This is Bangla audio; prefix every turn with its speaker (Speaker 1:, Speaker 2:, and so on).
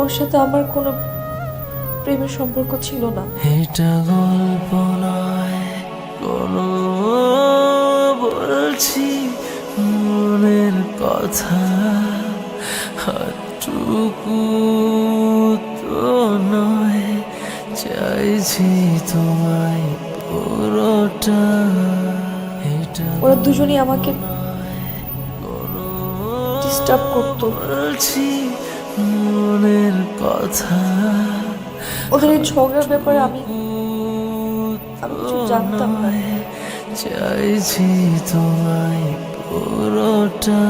Speaker 1: ওর সাথে আমার কোনো প্রেমের সম্পর্ক ছিল না।
Speaker 2: এটা গল্প নয় কোনো বলছি মনের কথা। হাটুকু তো নয় চাইছি তোমায় পুরোটা।
Speaker 1: ওরা দুজনেই আমাকে ডিস্টার্ব করতো।
Speaker 2: বলছি মনের কথা।
Speaker 1: ওদের এই ঝগড়ার ব্যাপারে আমি আমি কিছু জানতাম না।
Speaker 2: চাইছি তোমায় পুরোটা।